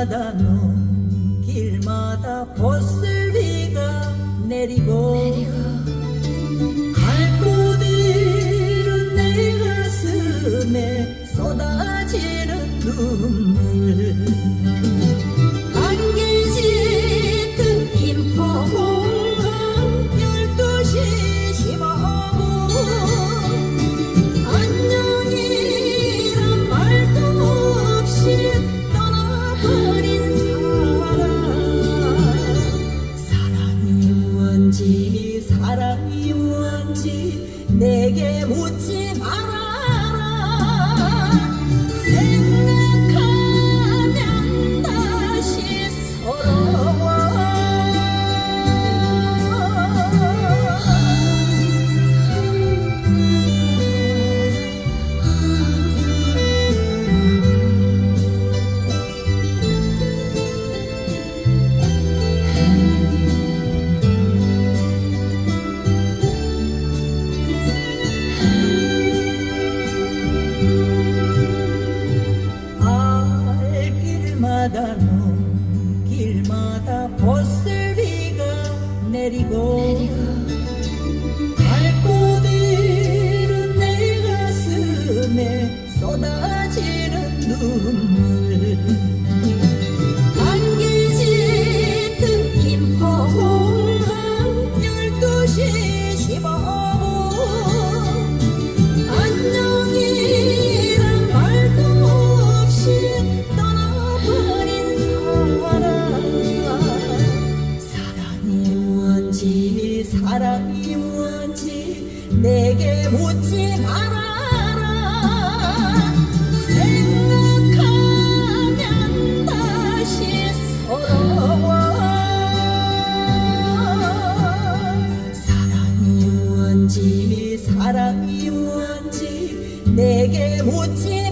길마다 눈 길마다 보슬비가 내리고 갈곳 잃은 내 가슴에 쏟아지는 눈물 뭔지 사랑이 뭔지 내게 묻지 말아라 눈길마다 보슬비가 내리고 갈곳 잃은 내 가슴에 쏟아지는 눈물 내게 묻지 말아라. 생각하면 다시 서러워. 사랑이 뭔지 사랑이 뭔지 내게 묻지